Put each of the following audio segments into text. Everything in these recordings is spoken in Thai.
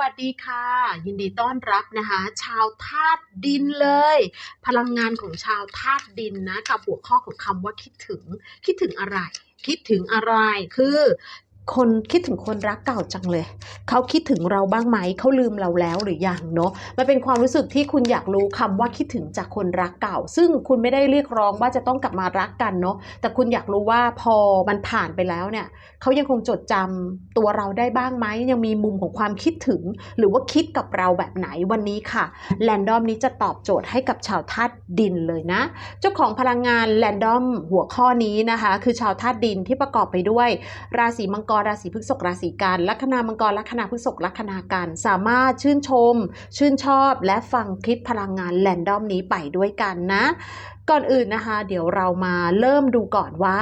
วัสดีค่ะ ยินดีต้อนรับนะคะ ชาวธาตุดินเลย พลังงานของชาวธาตุดินนะกับหัวข้อของคำว่าคิดถึง คิดถึงอะไร คิดถึงอะไรคือ คนคิดถึงคนรักเก่าจังเลย เขาคิดถึงเราบ้างไหม เขาลืมเราแล้วหรือยังเนาะ มันเป็นความรู้สึกที่คุณอยากรู้คำว่าคิดถึงจากคนรักเก่า ซึ่งคุณไม่ได้เรียกร้องว่าจะต้องกลับมารักกันเนาะ แต่คุณอยากรู้ว่าพอมันผ่านไปแล้วเนี่ย เขายังคงจดจำตัวเราได้บ้างไหม ยังมีมุมของความคิดถึง หรือว่าคิดกับเราแบบไหนวันนี้ค่ะ แรนดอมนี้จะตอบโจทย์ให้กับชาวธาตุดินเลยนะ เจ้าของพลังงานแรนดอมหัวข้อนี้นะคะ คือชาวธาตุดินที่ประกอบไปด้วย ราศีมังกรราศีพฤษภราศีกันลัคนามังกรลัคนาพฤษภลัคนากันสามารถชื่นชม ชื่นชอบและฟังคลิปพลังงานแรนดอมนี้ไปด้วยกันนะ ก่อนอื่นนะคะ เดี๋ยวเรามาเริ่มดูก่อนว่า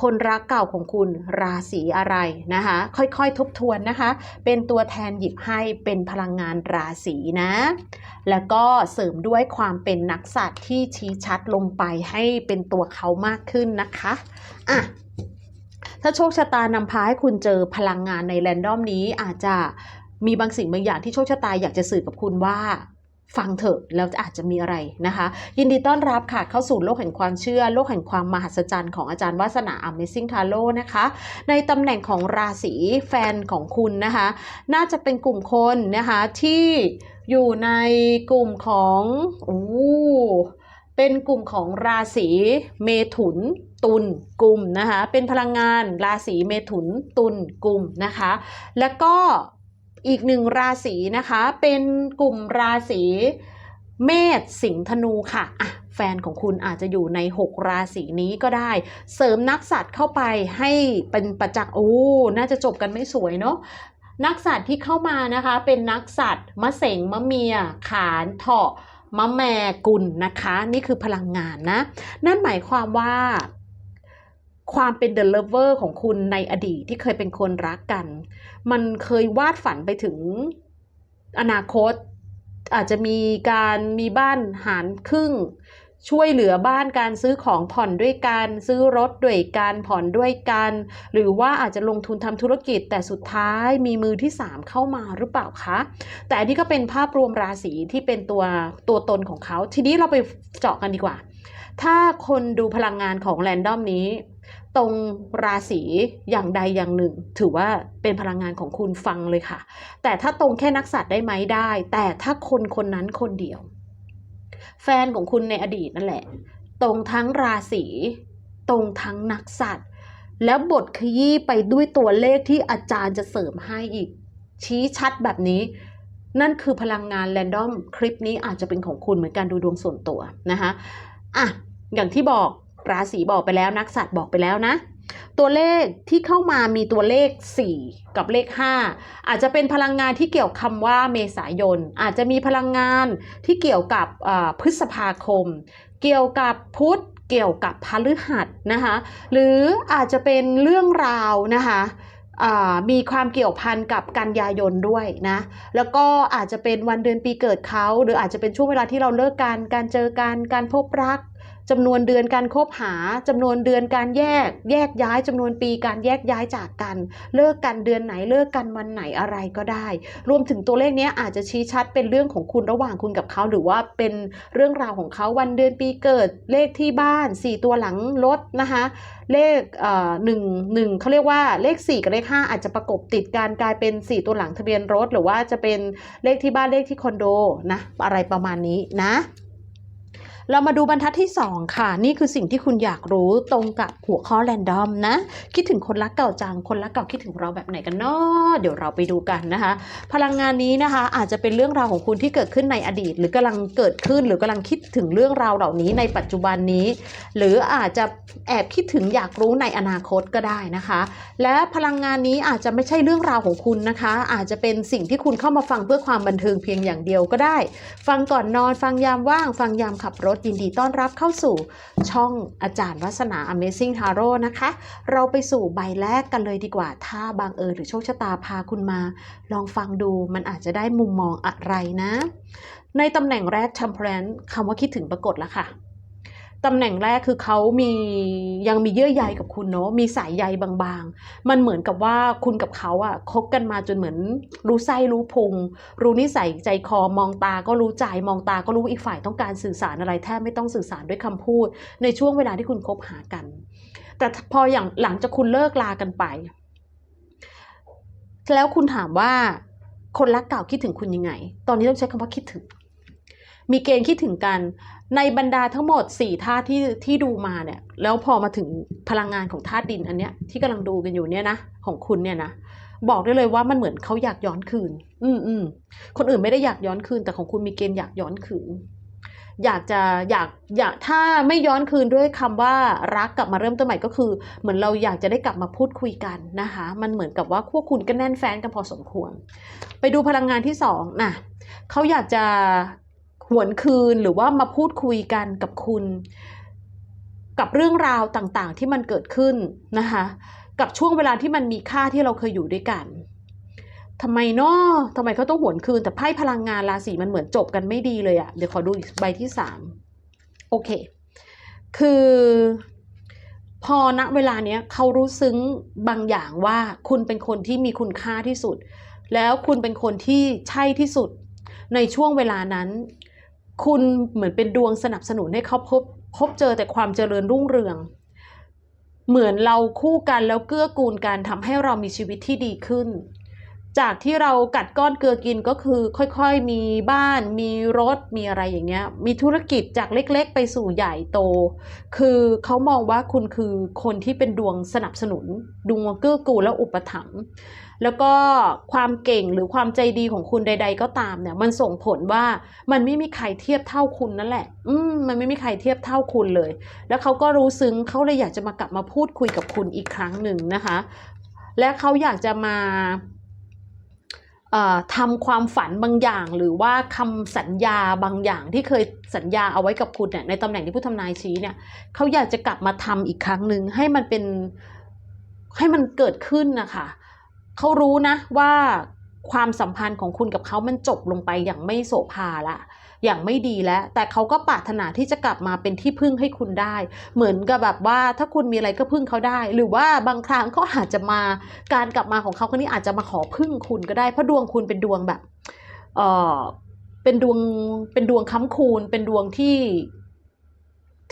คนรักเก่าของคุณราศีอะไรนะคะ ค่อยๆทบทวนนะคะ เป็นตัวแทนหยิบให้เป็นพลังงานราศีนะ แล้วก็เสริมด้วยความเป็นนักสัตว์ที่ชี้ชัดลงไปให้เป็นตัวเขามากขึ้นนะคะอะ ถ้าโชคชะตานำพาให้คุณเจอพลังงานในแรนดอมนี้อาจจะมีบางสิ่งบางอย่างที่โชคชะตาอยากจะสื่อกับคุณว่าฟังเถอะแล้วอาจจะมีอะไรนะคะ ยินดีต้อนรับค่ะเข้าสู่โลกแห่งความเชื่อ โลกแห่งความมหัศจรรย์ของอาจารย์วาสนา Amazing Tarot นะคะ ในตำแหน่งของราศีแฟนของคุณนะคะ น่าจะเป็นกลุ่มคนนะคะที่อยู่ในกลุ่มของ โอ้ เป็นกลุ่มของราศีเมถุน ตุลกลุ่มนะคะเป็นพลังงานราศีเมถุน ตุลกลุ่มนะคะ แล้วก็อีกหนึ่งราศีนะคะเป็นกลุ่มราศีเมษสิงห์ธนูค่ะอะแฟนของคุณอาจจะอยู่ใน 6 ราศีนี้ก็ได้ เสริมนักสัตว์เข้าไปให้เป็นประจักษ์โอ้น่าจะจบกันไม่สวยเนาะนักสัตว์ที่เข้ามานะคะเป็นนักสัตว์มะเสงมะเมีย ขานเถาะ มะแมกุลนะคะ นี่คือพลังงานนะ นั่นหมายความว่าความเป็น the lover ของคุณในอดีตที่เคยเป็นคนรักกัน มันเคยวาดฝันไปถึงอนาคต อาจจะมีการมีบ้านหารครึ่ง ช่วยเหลือบ้านการซื้อของผ่อนด้วยกัน ซื้อรถด้วยกันผ่อนด้วยกัน หรือว่าอาจจะลงทุนทำธุรกิจแต่สุดท้ายมีมือที่ 3 เข้ามาหรือเปล่าคะแต่อันนี้ก็เป็นภาพรวมราศีที่เป็นตัวตัวตนของเขา ทีนี้เราไปเจาะกันดีกว่า ถ้าคนดูพลังงานของแรนดอมนี้ ตรงราศีอย่างใดอย่างหนึ่ง ถือว่าเป็นพลังงานของคุณฟังเลยค่ะ แต่ถ้าตรงแค่นักสัตว์ได้ไหมได้ แต่ถ้าคนคนนั้นคนเดียว แฟนของคุณในอดีตนั่นแหละ ตรงทั้งราศีตรงทั้งนักสัตว์ แล้วบทขยี้ไปด้วยตัวเลขที่อาจารย์จะเสริมให้อีก ชี้ชัดแบบนี้ นั่นคือพลังงานแรนดอมคลิปนี้อาจจะเป็นของคุณเหมือนการดูดวงส่วนตัวนะคะอะอย่างที่บอกราศีบอกไปแล้วนักสัตว์บอกไปแล้วนะ ตัวเลขที่เข้ามามีตัวเลข 4 กับเลข 5 อาจจะเป็นพลังงานที่เกี่ยวคำว่าเมษายน อาจจะมีพลังงานที่เกี่ยวกับพฤษภาคม เกี่ยวกับพุธเกี่ยวกับพฤหัสนะคะหรืออาจจะเป็นเรื่องราวนะคะมีความเกี่ยวพันกับกันยายนด้วยนะ แล้วก็อาจจะเป็นวันเดือนปีเกิดเขา หรืออาจจะเป็นช่วงเวลาที่เราเลิกกัน การเจอกัน การพบรัก จำนวนเดือนการคบหาจำนวนเดือนการแยก แยกย้ายจำนวนปีการแยกย้ายจากกัน เลิกกันเดือนไหนเลิกกันวันไหนอะไรก็ได้ รวมถึงตัวเลขนี้อาจจะชี้ชัดเป็นเรื่องของคุณระหว่างคุณกับเขาหรือว่าเป็นเรื่องราวของเขาวันเดือนปีเกิดเลขที่บ้าน 4 ตัวหลังรถนะคะเลขเอ่อหนึ่งหนึ่งเขาเรียกว่าเลข 4 กับเลข 5 อาจจะประกบติดกันกลายเป็น 4 ตัวหลังทะเบียนรถ หรือว่าจะเป็นเลขที่บ้านเลขที่คอนโดนะอะไรประมาณนี้นะ เรามาดูบรรทัดที่ 2 ค่ะ นี่คือสิ่งที่คุณอยากรู้ตรงกับหัวข้อแรนดอมนะ คิดถึงคนรักเก่าจัง คนรักเก่าคิดถึงเราแบบไหนกันเนาะเดี๋ยวเราไปดูกันนะคะ พลังงานนี้นะคะ อาจจะเป็นเรื่องราวของคุณที่เกิดขึ้นในอดีต หรือกำลังเกิดขึ้นหรือกำลังคิดถึงเรื่องราวเหล่านี้ในปัจจุบันนี้ หรืออาจจะแอบคิดถึงอยากรู้ในอนาคตก็ได้นะคะ และพลังงานนี้อาจจะไม่ใช่เรื่องราวของคุณนะคะ อาจจะเป็นสิ่งที่คุณเข้ามาฟังเพื่อความบันเทิงเพียงอย่างเดียวก็ได้ ฟังก่อนนอนฟังยามว่าง ฟังยามขับรถยินดีต้อนรับเข้าสู่ช่องอาจารย์วัฒนา Amazing Tarot นะคะ เราไปสู่ใบแรกกันเลยดีกว่า ถ้าบางเอิญหรือโชคชะตาพาคุณมา ลองฟังดูมันอาจจะได้มุมมองอะไรนะ ในตำแหน่งแรก Temperance คำว่าคิดถึงปรากฏแล้วค่ะ ตำแหน่งแรกคือเขามียังมีเยื่อใยกับคุณเนาะมีสายใยบางๆ มันเหมือนกับว่าคุณกับเขาอะคบกันมาจนเหมือนรู้ไส้รู้พุง รู้นิสัยใจคอมองตาก็รู้ใจมองตาก็รู้อีกฝ่ายต้องการสื่อสารอะไรแทบไม่ต้องสื่อสารด้วยคำพูด ในช่วงเวลาที่คุณคบหากัน แต่พออย่างหลังจากคุณเลิกลากันไป แล้วคุณถามว่าคนรักเก่าคิดถึงคุณยังไง ตอนนี้ต้องใช้คำว่าคิดถึง มีเกณฑ์คิดถึงกัน ในบรรดาทั้งหมดสี่ธาตุที่ที่ดูมาเนี่ยแล้วพอมาถึงพลังงานของธาตุดินอันเนี้ยที่กำลังดูกันอยู่เนี่ยนะของคุณเนี่ยนะบอกได้เลยว่ามันเหมือนเขาอยากย้อนคืน อืมอืมคนอื่นไม่ได้อยากย้อนคืน แต่ของคุณมีเกณฑ์อยากย้อนคืน อยากจะอยากอยากถ้าไม่ย้อนคืนด้วยคำว่ารักกลับมาเริ่มต้นใหม่ก็คือ เหมือนเราอยากจะได้กลับมาพูดคุยกันนะคะ มันเหมือนกับว่าควบคุณก็แน่นแฟนกันพอสมควร ไปดูพลังงานที่สองนะเขาอยากจะ หวนคืนหรือว่ามาพูดคุยกันกับคุณ กับเรื่องราวต่างๆ ที่มันเกิดขึ้นนะคะกับช่วงเวลาที่มันมีค่าที่เราเคยอยู่ด้วยกันทำไมเนาะทำไมเขาต้องหวนคืน แต่ไพ่พลังงานราศีมันเหมือนจบกันไม่ดีเลยอะเดี๋ยวขอดูอีกใบที่สามโอเค คือ พอณเวลาเนี้ยเขารู้ซึ้งบางอย่างว่าคุณเป็นคนที่มีคุณค่าที่สุด แล้วคุณเป็นคนที่ใช่ที่สุดในช่วงเวลานั้น คุณเหมือนเป็นดวงสนับสนุนให้เขาพบพบเจอแต่ความเจริญรุ่งเรือง เหมือนเราคู่กันแล้วเกื้อกูลกันทำให้เรามีชีวิตที่ดีขึ้น จากที่เรากัดก้อนเกลือกินก็คือค่อยๆมีบ้าน มีรถมีอะไรอย่างเงี้ย มีธุรกิจจากเล็กๆ ไปสู่ใหญ่โต คือเขามองว่าคุณคือคนที่เป็นดวงสนับสนุน ดวงเกื้อกูลและอุปถัมภ์แล้วก็ความเก่งหรือความใจดีของคุณใด ๆ ก็ตามเนี่ย มันส่งผลว่ามันไม่มีใครเทียบเท่าคุณนั่นแหละ อืมมันไม่มีใครเทียบเท่าคุณเลย แล้วเขาก็รู้ซึ้งเขาเลยอยากจะมากลับมาพูดคุยกับคุณอีกครั้งหนึ่งนะคะ และเขาอยากจะมา ทำความฝันบางอย่าง หรือว่าคำสัญญาบางอย่างที่เคยสัญญาเอาไว้กับคุณเนี่ยในตำแหน่งที่ผู้ทำนายชี้เนี่ยเขาอยากจะกลับมาทำอีกครั้งหนึ่งให้มันเป็นให้มันเกิดขึ้นนะคะเขารู้นะว่าความสัมพันธ์ของคุณกับเขามันจบลงไปอย่างไม่โสภาละ อย่างไม่ดีแล้ว แต่เขาก็ปรารถนาที่จะกลับมาเป็นที่พึ่งให้คุณได้ เหมือนกับแบบว่าถ้าคุณมีอะไรก็พึ่งเขาได้ หรือว่าบางครั้งเขาอาจจะมาการกลับมาของเขาคนนี้อาจจะมาขอพึ่งคุณก็ได้เพราะดวงคุณเป็นดวงแบบเออเป็นดวงเป็นดวงค้ำคูณเป็นดวงที่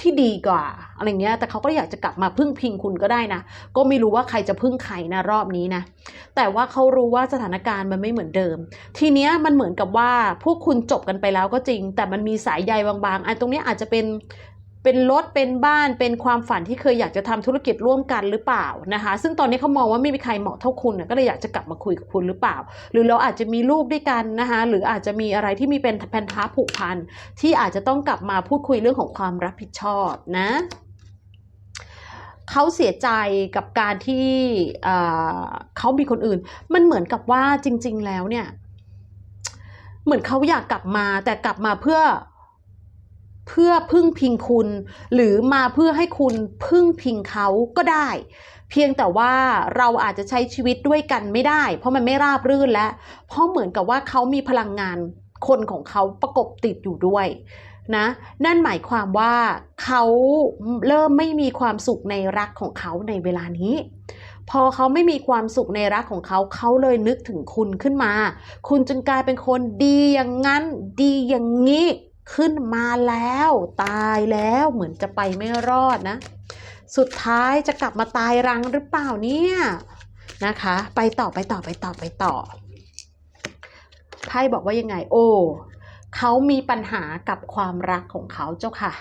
ที่ดีกว่าอะไรเงี้ย แต่เขาก็อยากจะกลับมาพึ่งพิงคุณก็ได้นะ ก็ไม่รู้ว่าใครจะพึ่งใครนะรอบนี้นะ แต่ว่าเขารู้ว่าสถานการณ์มันไม่เหมือนเดิม ทีเนี้ยมันเหมือนกับว่าพวกคุณจบกันไปแล้วก็จริง แต่มันมีสายใยบางๆอันตรงเนี้ยอาจจะเป็น เป็นรถเป็นบ้านเป็นความฝันที่เคยอยากจะทำธุรกิจร่วมกันหรือเปล่านะคะ ซึ่งตอนนี้เขามองว่าไม่มีใครเหมาะเท่าคุณก็เลยอยากจะกลับมาคุยกับคุณหรือเปล่า หรือเราอาจจะมีลูกด้วยกันนะคะหรืออาจจะมีอะไรที่มีเป็นแผ่นท้าผูกพันที่อาจจะต้องกลับมาพูดคุยเรื่องของความรับผิดชอบนะเขาเสียใจกับการที่เอ่อเขามีคนอื่น มันเหมือนกับว่าจริง ๆ แล้วเนี่ย เหมือนเขาอยากกลับมาแต่กลับมาเพื่อ เพื่อพึ่งพิงคุณ หรือมาเพื่อให้คุณพึ่งพิงเขาก็ได้ เพียงแต่ว่าเราอาจจะใช้ชีวิตด้วยกันไม่ได้ เพราะมันไม่ราบรื่นแล้วเพราะเหมือนกับว่าเขามีพลังงานคนของเขาประกบติดอยู่ด้วยนะนั่นหมายความว่าเขาเริ่มไม่มีความสุขในรักของเขาในเวลานี้ พอเขาไม่มีความสุขในรักของเขาเขาเลยนึกถึงคุณขึ้นมา คุณจึงกลายเป็นคนดีอย่างนั้น ดีอย่างนี้ ขึ้นมาแล้ว ตายแล้วเหมือนจะไปไม่รอดนะ สุดท้ายจะกลับมาตายรังหรือเปล่าเนี่ยนะคะ ไปต่อไปต่อไปต่อไปต่อไพ่บอกว่ายังไง โอ้เขามีปัญหากับความรักของเขาเจ้าค่ะ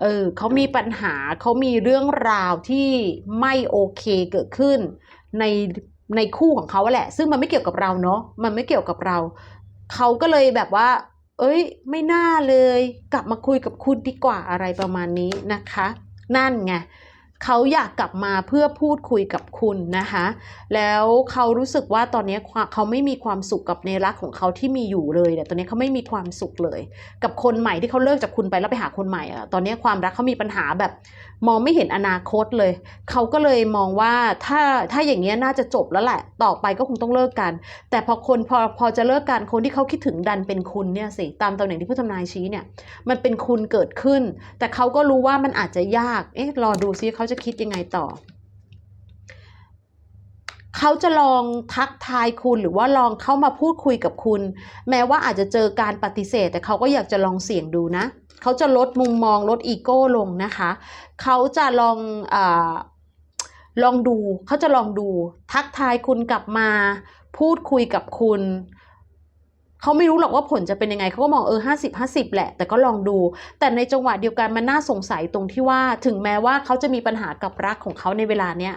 เออเขามีปัญหาเขามีเรื่องราวที่ไม่โอเคเกิดขึ้น ในในคู่ของเขาแหละ ซึ่งมันไม่เกี่ยวกับเราเนาะมันไม่เกี่ยวกับเรา เขาก็เลยแบบว่า เอ้ย ไม่น่าเลย กลับมาคุยกับคุณดีกว่าอะไรประมาณนี้นะคะ นั่นไง เขาอยากกลับมาเพื่อพูดคุยกับคุณนะคะ แล้วเขารู้สึกว่าตอนนี้เขาไม่มีความสุขกับในรักของเขาที่มีอยู่เลยเนี่ยตอนนี้เขาไม่มีความสุขเลย กับคนใหม่ที่เขาเลิกจากคุณไปแล้วไปหาคนใหม่อะตอนนี้ความรักเขามีปัญหาแบบ มองไม่เห็นอนาคตเลย เขาก็เลยมองว่าถ้าถ้าอย่างเงี้น่าจะจบแล้วแหละ ต่อไปก็คงต้องเลิกกัน แต่พอคนพอพอจะเลิกกันคนที่เขาคิดถึงดันเป็นคุณเนี่ยสิตามตำแหน่งที่ผู้ทำนายชี้เนี่ยมันเป็นคุณเกิดขึ้น แต่เขาก็รู้ว่ามันอาจจะยากเอ๊ะรอดูซิเขาจะคิดยังไงต่อ เขาจะลองทักทายคุณหรือว่าลองเข้ามาพูดคุยกับคุณ แม้ว่าอาจจะเจอการปฏิเสธ แต่เขาก็อยากจะลองเสี่ยงดูนะ เขาจะลดมุมมองลดอีโก้ลงนะคะ เขาจะลองอลองดู เขาจะลองดู ทักทายคุณกลับมา พูดคุยกับคุณ เขาไม่รู้หรอกว่าผลจะเป็นยังไงเขาก็มองเออห้าสิบห้าสิบแหละ แต่ก็ลองดู แต่ในจังหวะเดียวกันมันน่าสงสัยตรงที่ว่า ถึงแม้ว่าเขาจะมีปัญหากับรักของเขาในเวลาเนี้ย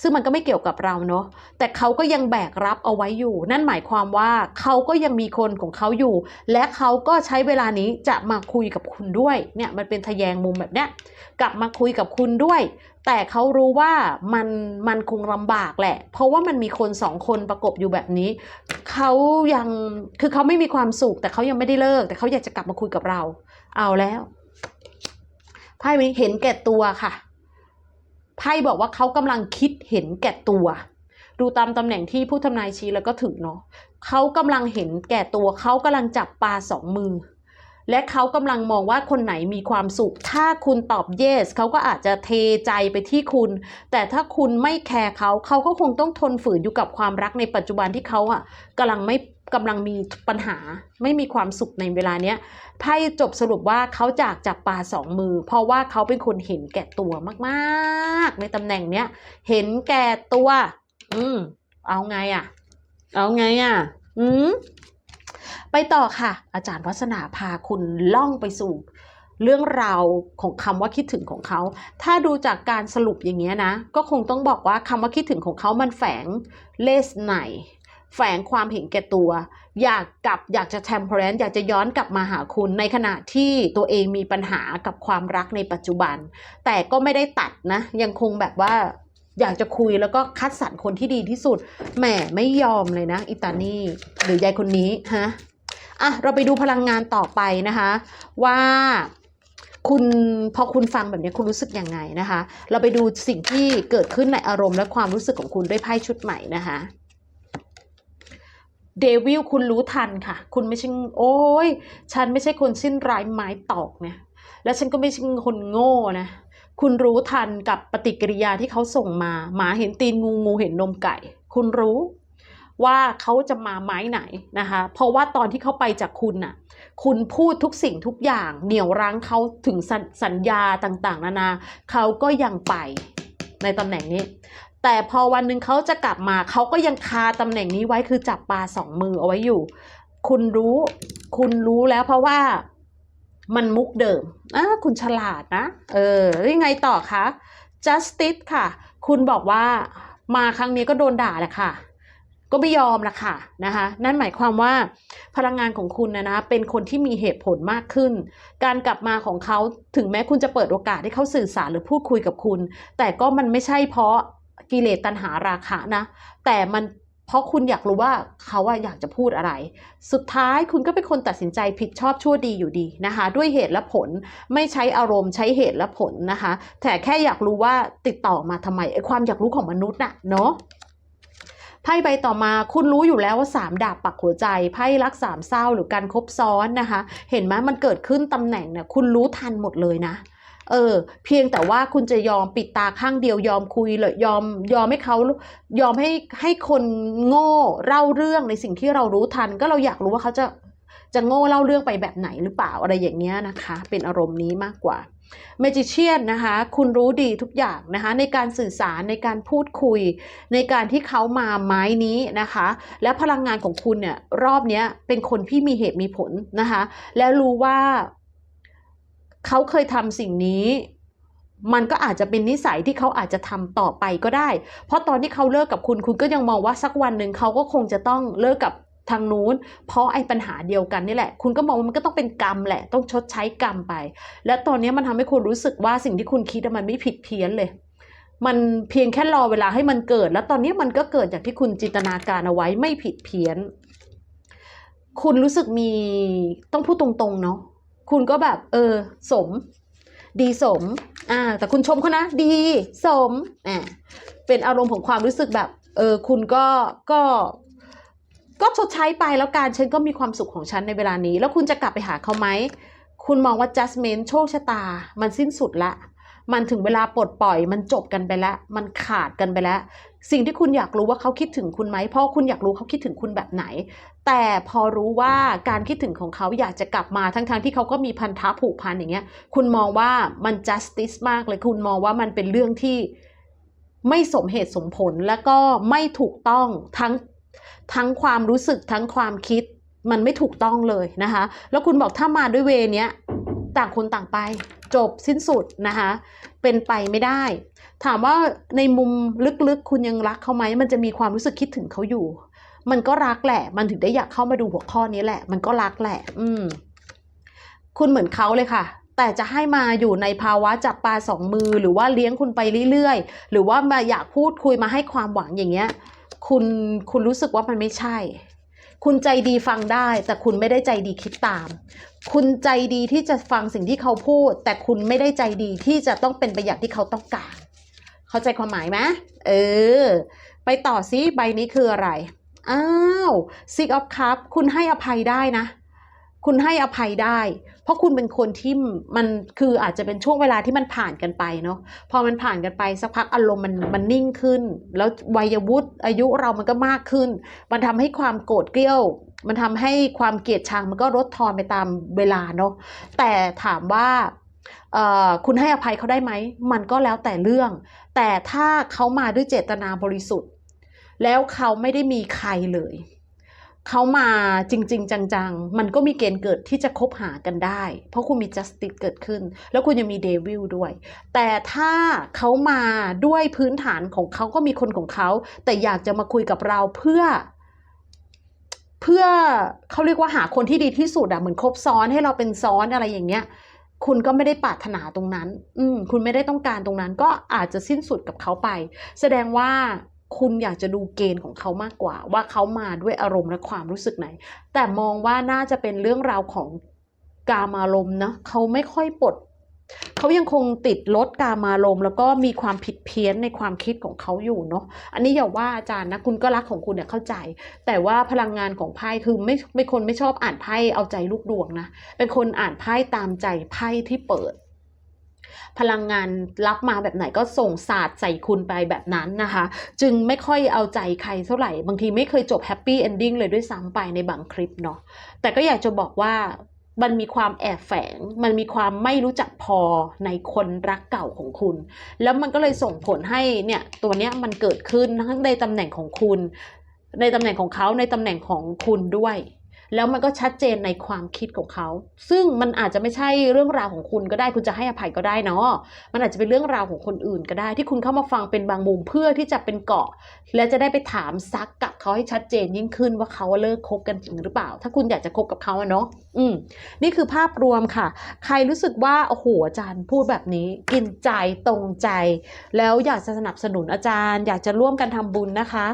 ซึ่งมันก็ไม่เกี่ยวกับเราเนาะแต่เขาก็ยังแบกรับเอาไว้อยู่ นั่นหมายความว่าเขาก็ยังมีคนของเขาอยู่ และเขาก็ใช้เวลานี้จะมาคุยกับคุณด้วยเนี่ยมันเป็นทะแยงมุมแบบเนี้ยกลับมาคุยกับคุณด้วย แต่เขารู้ว่ามันมันคงลำบากแหละ เพราะว่ามันมีคนสองคนประกบอยู่แบบนี้เขายังคือเขาไม่มีความสุขแต่เขายังไม่ได้เลิก แต่เขาอยากจะกลับมาคุยกับเรา เอาแล้วไพ่เห็นแก่ตัวค่ะ ไพ่บอกว่าเขากำลังคิดเห็นแก่ตัว ดูตามตำแหน่งที่ผู้ทำนายชี้แล้วก็ถึงเนาะเขากำลังเห็นแก่ตัวเขากำลังจับปลาสองมือ และเขากำลังมองว่าคนไหนมีความสุข ถ้าคุณตอบ yes เขาก็อาจจะเทใจไปที่คุณ แต่ถ้าคุณไม่แคร์เขาเขาก็คงต้องทนฝืนอยู่กับความรักในปัจจุบันที่เขาอะกำลังไม่ กำลังมีปัญหาไม่มีความสุขในเวลาเนี้ยไพ่จบสรุปว่าเขาจากจับปลาสองมือ เพราะว่าเขาเป็นคนเห็นแก่ตัวมากๆ ในตำแหน่งเนี้ยเห็นแก่ตัว อืมเอาไงอะ เอาไงอะ อืมไปต่อค่ะ อาจารย์วัฒนาพาคุณล่องไปสู่เรื่องราวของคำว่าคิดถึงของเขา ถ้าดูจากการสรุปอย่างเงี้ยนะ ก็คงต้องบอกว่าคำว่าคิดถึงของเขามันแฝงเลสไหน แฝงความเห็นแก่ตัว อยากกลับอยากจะ temperance อยากจะย้อนกลับมาหาคุณในขณะที่ตัวเองมีปัญหากับความรักในปัจจุบัน แต่ก็ไม่ได้ตัดนะ ยังคงแบบว่าอยากจะคุยแล้วก็คัดสรรคนที่ดีที่สุด แหมไม่ยอมเลยนะ อิตานี่หรือยายคนนี้ฮะอะเราไปดูพลังงานต่อไปนะคะ ว่าคุณพอคุณฟังแบบนี้คุณรู้สึกยังไงนะคะ เราไปดูสิ่งที่เกิดขึ้นในอารมณ์และความรู้สึกของคุณด้วยไพ่ชุดใหม่นะคะ เดวิลคุณรู้ทันค่ะ คุณไม่ใช่โอ้ย ฉันไม่ใช่คนสิ้นร้ายไม้ตอกเนี่ยและฉันก็ไม่ใช่คนโง่นะ คุณรู้ทันกับปฏิกิริยาที่เขาส่งมา หมาเห็นตีนงูงูเห็นนมไก่ คุณรู้ว่าเขาจะมาไม้ไหนนะคะ เพราะว่าตอนที่เขาไปจากคุณน่ะ คุณพูดทุกสิ่งทุกอย่าง เหนี่ยวรั้งเขาถึงสสัญญาต่างๆ นานา เขาก็ยังไปในตำแหน่งนี้ แต่พอวันหนึ่งเขาจะกลับมาเขาก็ยังคาตำแหน่งนี้ไว้คือจับปลาสองมือเอาไว้อยู่ คุณรู้ คุณรู้แล้วเพราะว่ามันมุกเดิมอะคุณฉลาดนะ เออยังไงต่อคะ justice ค่ะ คุณบอกว่ามาครั้งนี้ก็โดนด่าแหละค่ะ ก็ไม่ยอมละค่ะนะคะ นั่นหมายความว่าพลังงานของคุณนะนะ เป็นคนที่มีเหตุผลมากขึ้น การกลับมาของเขาถึงแม้คุณจะเปิดโอกาสให้เขาสื่อสารหรือพูดคุยกับคุณ แต่ก็มันไม่ใช่เพราะ กิเลสตัณหาราคะนะ แต่มันเพราะคุณอยากรู้ว่าเขาอะอยากจะพูดอะไร สุดท้ายคุณก็เป็นคนตัดสินใจผิดชอบชั่วดีอยู่ดีนะคะ ด้วยเหตุและผลไม่ใช้อารมณ์ใช้เหตุและผลนะคะ แต่แค่อยากรู้ว่าติดต่อมาทำไมไอ้ความอยากรู้ของมนุษย์น่ะเนาะไพ่ใบต่อมาคุณรู้อยู่แล้วว่าสามดาบปักหัวใจไพ่รักสามเศร้าหรือการคบซ้อนนะคะ เห็นไหมมันเกิดขึ้นตำแหน่งเนี่ยคุณรู้ทันหมดเลยนะ เออ เพียงแต่ว่าคุณจะยอมปิดตาข้างเดียวยอมคุยเลยยอมยอมให้เขายอมให้ให้คนโง่เล่าเรื่องในสิ่งที่เรารู้ทัน ก็เราอยากรู้ว่าเขาจะจะโง่เล่าเรื่องไปแบบไหนหรือเปล่าอะไรอย่างเงี้ยนะคะ เป็นอารมณ์นี้มากกว่าเมจิเชียนนะคะคุณรู้ดีทุกอย่างนะคะในการสื่อสารในการพูดคุย ในการที่เขามาไม้นี้นะคะ และพลังงานของคุณเนี่ยรอบนี้เป็นคนที่มีเหตุมีผลนะคะ และรู้ว่า เขาเคยทำสิ่งนี้มันก็อาจจะเป็นนิสัยที่เขาอาจจะทำต่อไปก็ได้ เพราะตอนที่เขาเลิกกับคุณคุณก็ยังมองว่าสักวันหนึ่งเขาก็คงจะต้องเลิกกับทางนู้น เพราะไอ้ปัญหาเดียวกันนี่แหละ คุณก็มองว่ามันก็ต้องเป็นกรรมแหละ ต้องชดใช้กรรมไป และตอนนี้มันทำให้คุณรู้สึกว่าสิ่งที่คุณคิดมันไม่ผิดเพี้ยนเลย มันเพียงแค่รอเวลาให้มันเกิด แล้วตอนนี้มันก็เกิดจากที่คุณจินตนาการเอาไว้ไม่ผิดเพี้ยน คุณรู้สึกมีต้องพูดตรงๆเนาะ คุณก็แบบ เออ สม ดีสม อ่า แต่คุณชมเขานะ ดี สมอ่าเป็นอารมณ์ของความรู้สึกแบบ เออ คุณก็ก็ก็ชดใช้ไปแล้วการฉันก็มีความสุขของฉันในเวลานี้ แล้วคุณจะกลับไปหาเขาไหม คุณมองว่า justment โชคชะตา มันสิ้นสุดละ มันถึงเวลาปลดปล่อย มันจบกันไปแล้ว มันขาดกันไปแล้ว สิ่งที่คุณอยากรู้ว่าเขาคิดถึงคุณไหมเพราะคุณอยากรู้เขาคิดถึงคุณแบบไหน แต่พอรู้ว่าการคิดถึงของเขาอยากจะกลับมาทั้งๆที่เขาก็มีพันธะผูกพันอย่างเงี้ย คุณมองว่ามัน justice มากเลยคุณมองว่ามันเป็นเรื่องที่ไม่สมเหตุสมผลและก็ไม่ถูกต้องทั้งทั้งความรู้สึกทั้งความคิดมันไม่ถูกต้องเลยนะคะ แล้วคุณบอกถ้ามาด้วยเวเนี้ย ต่างคนต่างไป จบสิ้นสุดนะคะ เป็นไปไม่ได้ ถามว่าในมุมลึกๆ คุณยังรักเขาไหมมันจะมีความรู้สึกคิดถึงเขาอยู่ มันก็รักแหละ มันถึงได้อยากเข้ามาดูหัวข้อนี้แหละ มันก็รักแหละ อืม คุณเหมือนเขาเลยค่ะแต่จะให้มาอยู่ในภาวะจับปลาสองมือ หรือว่าเลี้ยงคุณไปเรื่อยๆ หรือว่ามาอยากพูดคุยมาให้ความหวังอย่างเงี้ย คุณคุณรู้สึกว่ามันไม่ใช่ คุณใจดีฟังได้ แต่คุณไม่ได้ใจดีคิดตาม คุณใจดีที่จะฟังสิ่งที่เขาพูด แต่คุณไม่ได้ใจดีที่จะต้องเป็นไปอย่างที่เขาต้องการ เข้าใจความหมายไหมเออ ไปต่อซิใบนี้คืออะไร อ้าว Six of Cups คุณให้อภัยได้นะ คุณให้อภัยได้ เพราะคุณเป็นคนที่มันคืออาจจะเป็นช่วงเวลาที่มันผ่านกันไปเนาะพอมันผ่านกันไปสักพักอารมณ์มันมันนิ่งขึ้น แล้ววัยวุฒิอายุเรามันก็มากขึ้น มันทำให้ความโกรธเกรี้ยว มันทำให้ความเกลียดชังมันก็ลดทอนไปตามเวลาเนาะแต่ถามว่าเออคุณให้อภัยเขาได้ไหม มันก็แล้วแต่เรื่อง แต่ถ้าเขามาด้วยเจตนาบริสุทธิ์ แล้วเขาไม่ได้มีใครเลย เขามาจริง ๆ จัง ๆ มันก็มีเกณฑ์เกิดที่จะคบหากันได้ เพราะคุณมี justice เกิดขึ้น แล้วคุณยังมีเดวิลด้วย แต่ถ้าเขามาด้วยพื้นฐานของเขาก็มีคนของเขา แต่อยากจะมาคุยกับเราเพื่อ เพื่อเขาเรียกว่าหาคนที่ดีที่สุดอะเหมือนคบซ้อนให้เราเป็นซ้อนอะไรอย่างเงี้ย คุณก็ไม่ได้ปรารถนาตรงนั้น อืมคุณไม่ได้ต้องการตรงนั้น ก็อาจจะสิ้นสุดกับเขาไป แสดงว่า คุณอยากจะดูเกณฑ์ของเขามากกว่า ว่าเขามาด้วยอารมณ์และความรู้สึกไหน แต่มองว่าน่าจะเป็นเรื่องราวของกามารมณ์นะเขาไม่ค่อยปลดเขายังคงติดลดกามารมณ์แล้วก็มีความผิดเพี้ยนในความคิดของเขาอยู่เนาะอันนี้อย่าว่าอาจารย์นะคุณก็รักของคุณเนี่ยเข้าใจ แต่ว่าพลังงานของไพ่คือไม่ไม่คนไม่ชอบอ่านไพ่เอาใจลูกดวงนะเป็นคนอ่านไพ่ตามใจไพ่ที่เปิด พลังงานรับมาแบบไหนก็ส่งศาสตร์ใส่คุณไปแบบนั้นนะคะ จึงไม่ค่อยเอาใจใครเท่าไหร่ บางทีไม่เคยจบแฮปปี้เอนดิ้งเลยด้วยซ้ำไปในบางคลิปเนาะแต่ก็อยากจะบอกว่ามันมีความแอบแฝง มันมีความไม่รู้จักพอในคนรักเก่าของคุณ แล้วมันก็เลยส่งผลให้เนี่ยตัวเนี้ยมันเกิดขึ้นทั้งในตำแหน่งของคุณ ในตำแหน่งของเขาในตำแหน่งของคุณด้วย แล้วมันก็ชัดเจนในความคิดของเขา ซึ่งมันอาจจะไม่ใช่เรื่องราวของคุณก็ได้ คุณจะให้อภัยก็ได้เนาะมันอาจจะเป็นเรื่องราวของคนอื่นก็ได้ ที่คุณเข้ามาฟังเป็นบางมุมเพื่อที่จะเป็นเกาะ และจะได้ไปถามซักกับเขาให้ชัดเจนยิ่งขึ้นว่าเขาเลิกคบกันจริงหรือเปล่า ถ้าคุณอยากจะคบกับเขาเนาะอืมนี่คือภาพรวมค่ะ ใครรู้สึกว่าโอ้โหอาจารย์พูดแบบนี้ กินใจตรงใจ แล้วอยากจะสนับสนุนอาจารย์ อยากจะร่วมกันทำบุญนะคะ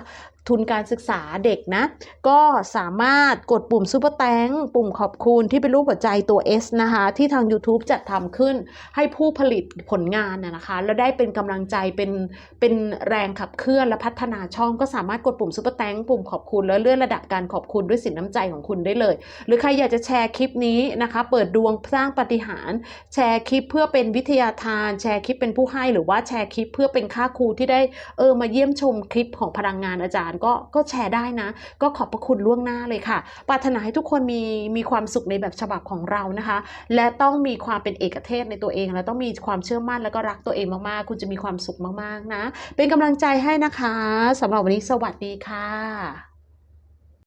ทุนการศึกษาเด็กนะ ก็สามารถกดปุ่มซูเปอร์แตงปุ่มขอบคุณที่เป็นรูปหัวใจตัว S นะคะ ที่ทาง YouTube จัดทำขึ้นให้ผู้ผลิตผลงานนะนะคะ แล้วได้เป็นกำลังใจเป็นเป็นแรงขับเคลื่อนและพัฒนาช่อง ก็สามารถกดปุ่มซูเปอร์แตงปุ่มขอบคุณแล้วเลื่อนระดับการขอบคุณด้วยสินน้ำใจของคุณได้เลย หรือใครอยากจะแชร์คลิปนี้นะคะ เปิดดวงสร้างปาฏิหารย์แชร์คลิปเพื่อเป็นวิทยาทาน แชร์คลิปเป็นผู้ให้หรือว่าแชร์คลิปเพื่อเป็นค่าครูที่ได้เออมาเยี่ยมชมคลิปของพลังงานอาจารย์ก็ก็แชร์ได้นะ ก็ขอบพระคุณล่วงหน้าเลยค่ะ ปรารถนาให้ทุกคนมีมีความสุขในแบบฉบับของเรานะคะ และต้องมีความเป็นเอกเทศในตัวเอง และต้องมีความเชื่อมั่นแล้วก็รักตัวเองมากๆ คุณจะมีความสุขมากๆนะ เป็นกำลังใจให้นะคะสำหรับวันนี้สวัสดีค่ะ